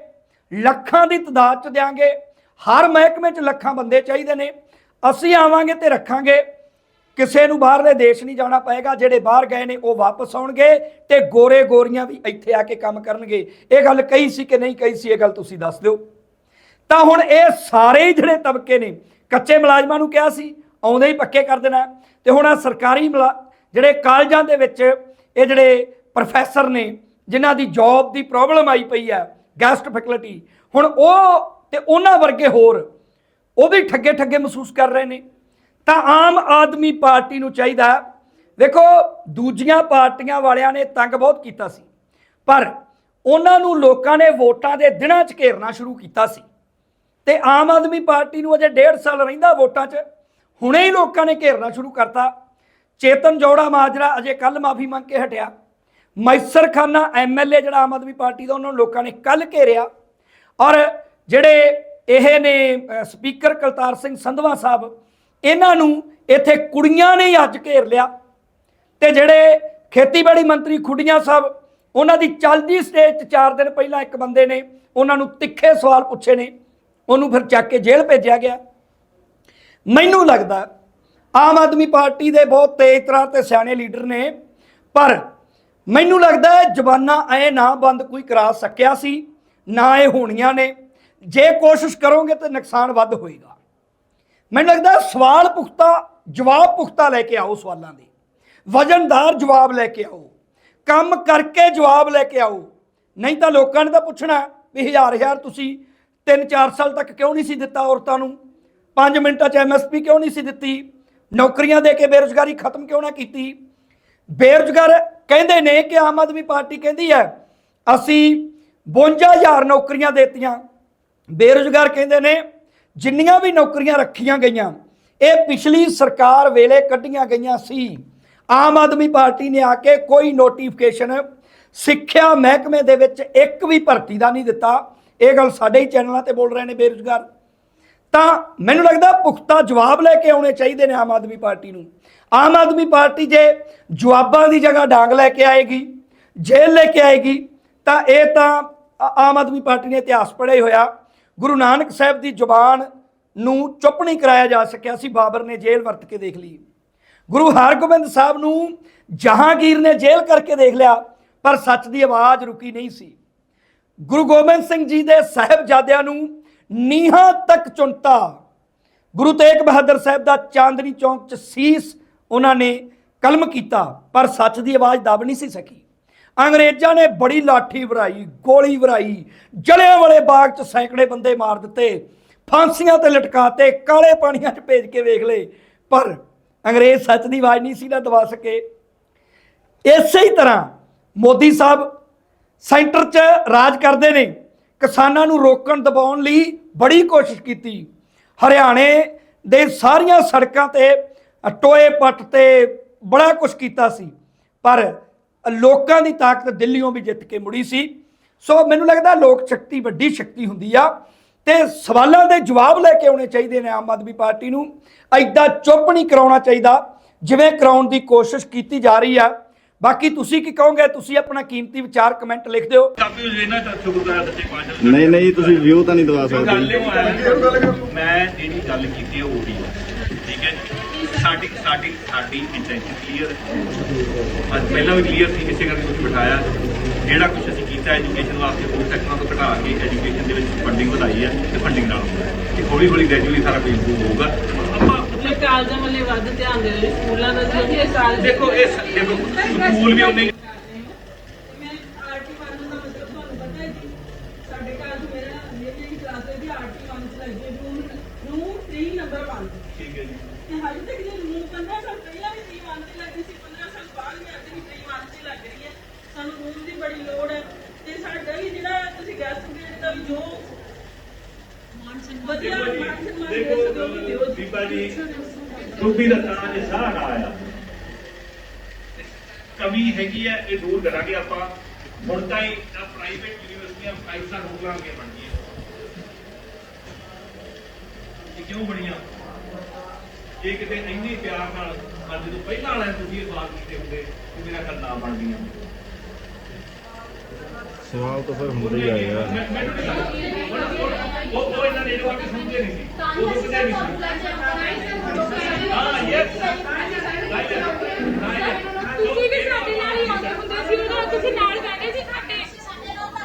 ਲੱਖਾਂ ਦੀ ਤਦਾਦ ਚ ਦੇਾਂਗੇ ਹਰ ਮਹਿਕਮੇ ਚ ਲੱਖਾਂ ਬੰਦੇ ਚਾਹੀਦੇ ਨੇ। ਅਸੀਂ ਆਵਾਂਗੇ ਤੇ ਰੱਖਾਂਗੇ। ਕਿਸੇ ਨੂੰ ਬਾਹਰਲੇ ਦੇਸ਼ ਨਹੀਂ ਜਾਣਾ ਪਏਗਾ, ਜਿਹੜੇ ਬਾਹਰ ਗਏ ਨੇ ਉਹ ਵਾਪਸ ਆਉਣਗੇ ਤੇ ਗੋਰੇ ਗੋਰੀਆਂ ਵੀ ਇੱਥੇ ਆ ਕੇ ਕੰਮ ਕਰਨਗੇ। ਇਹ ਗੱਲ ਕਹੀ ਸੀ ਕਿ ਨਹੀਂ ਕਹੀ ਸੀ, ਇਹ ਗੱਲ ਤੁਸੀਂ ਦੱਸ ਦਿਓ। ਤਾਂ ਹੁਣ ਇਹ ਸਾਰੇ ਹੀ ਜਿਹੜੇ ਤਬਕੇ ਨੇ, ਕੱਚੇ ਮੁਲਾਜ਼ਮਾਂ ਨੂੰ ਕਿਹਾ ਸੀ, ਆਉਂਦੇ ਹੀ ਪੱਕੇ ਕਰ ਦੇਣਾ। ਤੇ ਹੁਣ ਆ ਸਰਕਾਰੀ ਮੁਲਾ- ਜਿਹੜੇ ਕਾਲਜਾਂ ਦੇ ਵਿੱਚ ਇਹ ਜਿਹੜੇ ਪ੍ਰੋਫੈਸਰ ਨੇ, ਜਿਨ੍ਹਾਂ ਦੀ ਜੌਬ ਦੀ ਪ੍ਰੋਬਲਮ ਆਈ ਪਈ ਹੈ, ਗੈਸਟ ਫੈਕਲਟੀ, ਹੁਣ ਉਹ ਤੇ ਉਹਨਾਂ ਵਰਗੇ ਹੋਰ, ਉਹ ਵੀ ਠੱਗੇ ਠੱਗੇ ਮਹਿਸੂਸ ਕਰ ਰਹੇ ਨੇ। ਤਾਂ ਆਮ ਆਦਮੀ ਪਾਰਟੀ ਨੂੰ ਚਾਹੀਦਾ ਵੇਖੋ, ਦੂਜੀਆਂ ਪਾਰਟੀਆਂ ਵਾਲਿਆਂ ਨੇ ਤੰਗ ਬਹੁਤ ਕੀਤਾ ਸੀ, ਪਰ ਉਹਨਾਂ ਨੂੰ ਲੋਕਾਂ ਨੇ ਵੋਟਾਂ ਦੇ ਦਿਨਾਂ 'ਚ ਘੇਰਨਾ ਸ਼ੁਰੂ ਕੀਤਾ ਸੀ। ਤੇ ਆਮ ਆਦਮੀ ਪਾਰਟੀ ਨੂੰ ਅਜੇ ਡੇਢ ਸਾਲ ਰਹਿੰਦਾ ਵੋਟਾਂ 'ਚ, ਹੁਣੇ ਹੀ ਲੋਕਾਂ ਨੇ ਘੇਰਨਾ ਸ਼ੁਰੂ ਕਰਤਾ। ਚੇਤਨ ਜੋੜਾ ਮਾਜਰਾ ਅਜੇ ਕੱਲ ਮਾਫੀ ਮੰਗ ਕੇ ਹਟਿਆ। ਮੈਸਰਖਾਨਾ ਐਮਐਲਏ ਜਿਹੜਾ ਆਮ ਆਦਮੀ ਪਾਰਟੀ ਦਾ, ਉਹਨਾਂ ਨੂੰ ਲੋਕਾਂ ਨੇ ਕੱਲ ਘੇਰਿਆ। ਔਰ ਜਿਹੜੇ ਇਹ ਨੇ ਸਪੀਕਰ ਕਲਤਾਰ ਸਿੰਘ ਸੰਧਵਾ ਸਾਹਿਬ ਇਹਨਾਂ ਨੂੰ ਇੱਥੇ ਕੁੜੀਆਂ ਨੇ ਹੀ ਅੱਜ ਘੇਰ ਲਿਆ। ਤੇ ਜਿਹੜੇ ਖੇਤੀਬਾੜੀ ਮੰਤਰੀ ਖੁੱਡੀਆਂ ਸਾਹਿਬ, ਉਹਨਾਂ ਦੀ ਚੱਲਦੀ ਸਟੇਜ 'ਚ 4 ਦਿਨ ਪਹਿਲਾਂ ਇੱਕ ਬੰਦੇ ਨੇ, ਉਹਨਾਂ ਨੂੰ ਤਿੱਖੇ ਸਵਾਲ ਪੁੱਛੇ ਨੇ। ਉਹਨੂੰ ਫਿਰ ਚੱਕ ਕੇ ਜੇਲ੍ਹ ਭੇਜਿਆ ਗਿਆ। ਮੈਨੂੰ ਲੱਗਦਾ ਆਮ ਆਦਮੀ ਪਾਰਟੀ ਦੇ ਬਹੁਤ ਤੇਜ਼ ਤਰ੍ਹਾਂ ਤੇ ਸਿਆਣੇ ਲੀਡਰ ਨੇ, ਪਰ ਮੈਨੂੰ ਲੱਗਦਾ ਹੈ ਜ਼ਬਾਨਾਂ ਐ ਨਾ ਬੰਦ ਕੋਈ ਕਰਾ ਸਕਿਆ ਸੀ, ਨਾ ਇਹ ਹੋਣੀਆਂ ਨੇ। ਜੇ ਕੋਸ਼ਿਸ਼ ਕਰੋਗੇ ਤਾਂ ਨੁਕਸਾਨ ਵੱਧ ਹੋਏਗਾ। ਮੈਨੂੰ ਲੱਗਦਾ ਸਵਾਲ ਪੁਖਤਾ, ਜਵਾਬ ਪੁਖਤਾ ਲੈ ਕੇ ਆਓ ਸਵਾਲਾਂ ਦੇ। ਵਜਨਦਾਰ ਜਵਾਬ ਲੈ ਕੇ ਆਓ। ਕੰਮ ਕਰਕੇ ਜਵਾਬ ਲੈ ਕੇ ਆਓ। ਨਹੀਂ ਤਾਂ ਲੋਕਾਂ ਨੇ ਤਾਂ ਪੁੱਛਣਾ ਵੀ ਹਜ਼ਾਰ ਹਜ਼ਾਰ ਤੁਸੀਂ 3-4 ਸਾਲ ਤੱਕ ਕਿਉਂ ਨਹੀਂ ਸੀ ਦਿੱਤਾ ਔਰਤਾਂ ਨੂੰ? 5 ਮਿੰਟਾਂ 'ਚ ਐਮਐਸਪੀ ਕਿਉਂ ਨਹੀਂ ਸੀ ਦਿੱਤੀ? ਨੌਕਰੀਆਂ ਦੇ ਕੇ ਬੇਰੁਜ਼ਗਾਰੀ ਖਤਮ ਕਿਉਂ ਨਾ ਕੀਤੀ? ਬੇਰੁਜ਼ਗਾਰ ਕਹਿੰਦੇ ਨੇ ਕਿ ਆਮ ਆਦਮੀ ਪਾਰਟੀ ਕਹਿੰਦੀ ਹੈ, ਅਸੀਂ 52000 ਨੌਕਰੀਆਂ ਦੇਤੀਆਂ। ਬੇਰੁਜ਼ਗਾਰ ਕਹਿੰਦੇ ਨੇ ਜਿੰਨੀਆਂ ਵੀ ਨੌਕਰੀਆਂ ਰੱਖੀਆਂ ਗਈਆਂ, ਇਹ ਪਿਛਲੀ ਸਰਕਾਰ ਵੇਲੇ ਕੱਢੀਆਂ ਗਈਆਂ ਸੀ। ਆਮ ਆਦਮੀ ਪਾਰਟੀ ਨੇ ਆ ਕੇ ਕੋਈ ਨੋਟੀਫਿਕੇਸ਼ਨ ਸਿੱਖਿਆ ਮਹਿਕਮੇ ਦੇ ਵਿੱਚ ਇੱਕ ਵੀ ਭਰਤੀ ਦਾ ਨਹੀਂ ਦਿੱਤਾ। ਇਹ ਗੱਲ ਸਾਡੇ ਹੀ ਚੈਨਲਾਂ ਤੇ ਬੋਲ ਰਹੇ ਨੇ ਬੇਰੁਜ਼ਗਾਰ। ਤਾਂ ਮੈਨੂੰ ਲੱਗਦਾ ਪੁਖਤਾ ਜਵਾਬ ਲੈ ਕੇ ਆਉਣੇ ਚਾਹੀਦੇ ਨੇ ਆਮ ਆਦਮੀ ਪਾਰਟੀ ਨੂੰ। ਆਮ ਆਦਮੀ ਪਾਰਟੀ ਜੇ ਜਵਾਬਾਂ ਦੀ ਜਗ੍ਹਾ ਡਾਂਗ ਲੈ ਕੇ ਆਏਗੀ, ਜੇਲ੍ਹ ਲੈ ਕੇ ਆਏਗੀ, ਤਾਂ ਇਹ ਤਾਂ ਆਮ ਆਦਮੀ ਪਾਰਟੀ ਨੇ ਇਤਿਹਾਸ ਪੜ੍ਹਿਆ ਹੋਇਆ। ਗੁਰੂ ਨਾਨਕ ਸਾਹਿਬ ਦੀ ਜ਼ੁਬਾਨ ਨੂੰ ਚੁੱਪ ਨਹੀਂ ਕਰਾਇਆ ਜਾ ਸਕਿਆ ਸੀ, ਬਾਬਰ ਨੇ ਜੇਲ੍ਹ ਵਰਤ ਕੇ ਦੇਖ ਲਈ। ਗੁਰੂ ਹਰਗੋਬਿੰਦ ਸਾਹਿਬ ਨੂੰ ਜਹਾਂਗੀਰ ਨੇ ਜੇਲ੍ਹ ਕਰਕੇ ਦੇਖ ਲਿਆ, ਪਰ ਸੱਚ ਦੀ ਆਵਾਜ਼ ਰੁਕੀ ਨਹੀਂ ਸੀ। ਗੁਰੂ ਗੋਬਿੰਦ ਸਿੰਘ ਜੀ ਦੇ ਸਾਹਿਬਜ਼ਾਦਿਆਂ ਨੂੰ ਨੀਹਾਂ ਤੱਕ ਚੁਣਤਾ, ਗੁਰੂ ਤੇਗ ਬਹਾਦਰ ਸਾਹਿਬ ਦਾ ਚਾਂਦਨੀ ਚੌਂਕ 'ਚ ਸੀਸ ਉਹਨਾਂ ਨੇ ਕਲਮ ਕੀਤਾ, ਪਰ ਸੱਚ ਦੀ ਆਵਾਜ਼ ਦਬ ਨਹੀਂ ਸੀ ਸਕੀ। ਅੰਗਰੇਜ਼ਾਂ ਨੇ ਬੜੀ ਲਾਠੀ ਵਰਾਈ, ਗੋਲੀ ਵਰਾਈ, ਜਲਿਆਂ ਵਾਲੇ ਬਾਗ 'ਚ ਸੈਂਕੜੇ ਬੰਦੇ ਮਾਰ ਦਿੱਤੇ, ਫਾਂਸੀਆਂ ਤੇ ਲਟਕਾਤੇ, ਕਾਲੇ ਪਾਣੀਆਂ 'ਚ ਭੇਜ ਕੇ ਵੇਖ ਲਏ। ਪਰ ਅੰਗਰੇਜ਼ ਸੱਚ ਦੀ ਆਵਾਜ਼ ਨਹੀਂ ਸੀ ਨਾ ਦਵਾ ਸਕੇ। ਇਸੇ ਹੀ ਤਰ੍ਹਾਂ ਮੋਦੀ ਸਾਹਿਬ ਸੈਂਟਰ 'ਚ ਰਾਜ ਕਰਦੇ ਨੇ। ਕਿਸਾਨਾਂ ਨੂੰ ਰੋਕਣ ਦਬਾਉਣ ਲਈ ਬੜੀ ਕੋਸ਼ਿਸ਼ ਕੀਤੀ। ਹਰਿਆਣੇ ਦੇ ਸਾਰੀਆਂ ਸੜਕਾਂ ਤੇ ਟੋਏ ਪੱਟ ਤੇ ਬੜਾ ਕੁਝ ਕੀਤਾ ਸੀ। ਪਰ ਲੋਕਾਂ ਦੀ ਤਾਕਤ ਦਿੱਲੀੋਂ ਵੀ ਜਿੱਤ ਕੇ ਮੁੜੀ ਸੀ। ਸੋ ਮੈਨੂੰ ਲੱਗਦਾ ਲੋਕ ਸ਼ਕਤੀ ਵੱਡੀ ਸ਼ਕਤੀ ਹੁੰਦੀ ਆ ਤੇ ਸਵਾਲਾਂ ਦੇ ਜਵਾਬ ਲੈ ਕੇ ਆਉਣੇ ਚਾਹੀਦੇ ਨੇ ਆਮ ਆਦਮੀ ਪਾਰਟੀ ਨੂੰ। ਐਡਾ ਚੁੱਪ ਨਹੀਂ ਕਰਾਉਣਾ ਚਾਹੀਦਾ ਜਿਵੇਂ ਕਰਾਉਣ ਦੀ ਕੋਸ਼ਿਸ਼ ਕੀਤੀ ਜਾ ਰਹੀ ਆ। ਬਾਕੀ ਤੁਸੀਂ ਕੀ ਕਹੋਗੇ? ਤੁਸੀਂ ਆਪਣਾ ਕੀਮਤੀ ਵਿਚਾਰ ਕਮੈਂਟ ਲਿਖ ਦਿਓ। ਨਹੀਂ ਨਹੀਂ ਤੁਸੀਂ ਵਿਊ ਤਾਂ ਨਹੀਂ ਦਵਾ ਸਕਦੇ। ਮੈਂ ਜਿਹੜੀ ਗੱਲ ਕੀਤੀ ਹੈ ਉਹ ਹੈ ਜੀ ਸਾਡੀ ਸਾਡੀ ਸਾਡੀ ਇੰਟੈਂਸ਼ਨ ਕਲੀਅਰ ਅੱਜ ਪਹਿਲਾਂ ਵੀ ਕਲੀਅਰ ਸੀ ਇਸੇ ਕਰਕੇ ਤੁਸੀਂ ਬਿਠਾਇਆ। ਜਿਹੜਾ ਕੁਝ ਅਸੀਂ ਕੀਤਾ ਐਜੂਕੇਸ਼ਨ ਵਾਸਤੇ ਹੋਰ ਸੈਕਟਰਾਂ ਤੋਂ ਘਟਾ ਕੇ ਐਜੂਕੇਸ਼ਨ ਦੇ ਵਿੱਚ ਫੰਡਿੰਗ ਵਧਾਈ ਹੈ ਤੇ ਫੰਡਿੰਗ ਨਾਲ ਤੇ ਹੌਲੀ ਹੌਲੀ ਗ੍ਰੈਜੂਅਲੀ ਸਾਰਾ ਕੁਝ ਇੰਪਰੂਵ ਹੋਊਗਾ। ਆਪਾਂ ਕਾਲਜਾਂ ਵੱਲੇ ਵੱਧ ਧਿਆਨ ਦੇ ਰਹੇ ਸਕੂਲਾਂ ਦਾ ਜੀ ਇਹ ਕਾਲਜ ਦੇਖੋ ਇਹ ਦੇਖੋ ਸਕੂਲ ਵੀ ਉਹਨੇ ਮੈਂ ਆਰਟੀ ਵਨ ਦਾ ਮਤਲਬ ਤੁਹਾਨੂੰ ਪਤਾ ਹੈ ਜੀ ਸਾਡੇ ਘਰ ਚ ਮੇਰਾ ਮੇਰੀ ਕਲਾਸ ਦੇ ਵੀ ਆਰਟੀ ਵਨ ਚ ਲੱਗੇ ਰੂਮ ਰੂਮ 3 ਨੰਬਰ 1 ਠੀਕ ਹੈ ਜੀ ਤੇ ਹਜੇ ਤੱਕ ਜੇ ਰੂਮ 15 ਸਾਲ ਪਹਿਲਾਂ ਵੀ 3 1 ਤੇ ਲੱਗੀ ਸੀ 15 ਸਾਲ ਬਾਅਦ ਵੀ ਅੱਜ ਵੀ 3 1 ਤੇ ਲੱਗ ਰਹੀ ਹੈ ਸਾਨੂੰ ਰੂਮ ਦੀ ਬੜੀ ਲੋੜ ਹੈ ਤੇ ਸਾਡਾ ਵੀ ਜਿਹੜਾ ਤੁਸੀਂ ਗੈਸਟ ਗ੍ਰੇਡ ਦਾ ਵੀ ਜੋ ਵਧੀਆ ਦੇਖੋ ਮਾਨ ਜੀ ਸਨਮਾਨ ਦੇ ਸਕੋ ਵੀ ਦਿਓ ਦੇਖੋ ਬੀਬਾ ਜੀ ਟੋਪੀ ਦਾ ਤਾਂ ਜੇ ਸਾਹ ਨਾ ਆਇਆ ਕਮੀ ਹੈਗੀ ਹੈ ਇਹ ਦੂਰ ਕਰਾਂਗੇ ਆਪਾਂ ਹੁਣ ਤਾਂ ਹੀ ਪ੍ਰਾਈਵੇਟ ਯੂਨੀਵਰਸਿਟੀਆਂ ਫਾਈਵ ਸਟਾਰ ਹੋਟਲਾਂ ਅੱਗੇ ਬਣ ਗਈਆਂ ਇਹ ਕਿਉਂ ਬਣੀਆਂ? ਇਹ ਕਿਤੇ ਇੰਨੀ ਪਿਆਰ ਨਾਲ ਅੱਜ ਜਦੋਂ ਪਹਿਲਾਂ ਵਾਲਿਆਂ ਤੁਸੀਂ ਇਹ ਬਾਤ ਕੀਤੇ ਹੁੰਦੇ ਕਿ ਮੇਰਾ ਖਿਆਲ ਨਾ ਬਣਦੀਆਂ ਸਵਾਲ ਤਾਂ ਫਿਰ ਹੁੰਦੇ ਹੀ ਨਹੀਂ ਲੱਗਦਾ ਉਹ ਉਹ ਇਹਨਾਂ ਨੇ ਇਹਨੂੰ ਆ ਕੇ ਸਮਝੇ ਨਹੀਂ। ਸੀ ਉਹ ਕਿਤੇ ਨਹੀਂ। ਸੀ ਹਾਂ ਯੈਸ ਤੁਸੀਂ ਵੀ ਸਾਡੇ ਨਾਲ ਹੀ ਆਉਂਦੇ ਹੁੰਦੇ ਸੀ ਉਦੋਂ ਤੁਸੀਂ ਨਾਲ ਬੈਠੇ ਸੀ ਸਾਡੇ।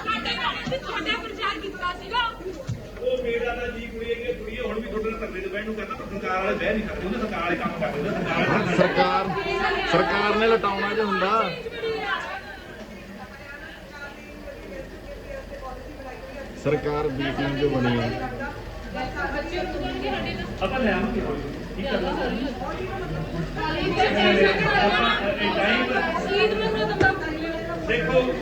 ਸਾਡੇ ਨਾਲ ਅਸੀਂ ਤੁਹਾਡਾ ਪ੍ਰਚਾਰ ਕੀਤਾ ਸੀਗਾ। ਉਹ ਮੇਰਾ ਤਾਂ ਜੀ ਕੁੜੀ ਹੈ ਕੁੜੀ ਹੁਣ ਵੀ ਤੁਹਾਡੇ ਨਾਲ ਧਰਨੇ ਤੇ ਬਹਿਣ ਨੂੰ ਕਹਿੰਦਾ ਪਰ ਸਰਕਾਰ ਵਾਲੇ ਬਹਿ ਨਹੀਂ ਸਕਦੇ ਉਹਨੇ ਸਰਕਾਰ ਵਾਲੇ ਕੰਮ ਕਰਦੇ ਉਹਨੇ ਸਰਕਾਰ ਵਾਲੇ ਸਰਕਾਰ ਸਰਕਾਰ ਨੇ ਲਟਾਉਣਾ ਜੇ ਹੁੰਦਾ। ਸਰਕਾਰ ਬੀਟੀਐਮ ਜੋ ਬਣੀ ਹੈ ਆਪਾਂ ਲੈ ਆਵਾਂਗੇ। ਠੀਕ ਹੈ ਸ਼ਹੀਦ ਮੈਨੂੰ ਤਾਂ ਬਾਪ ਦੇਖੋ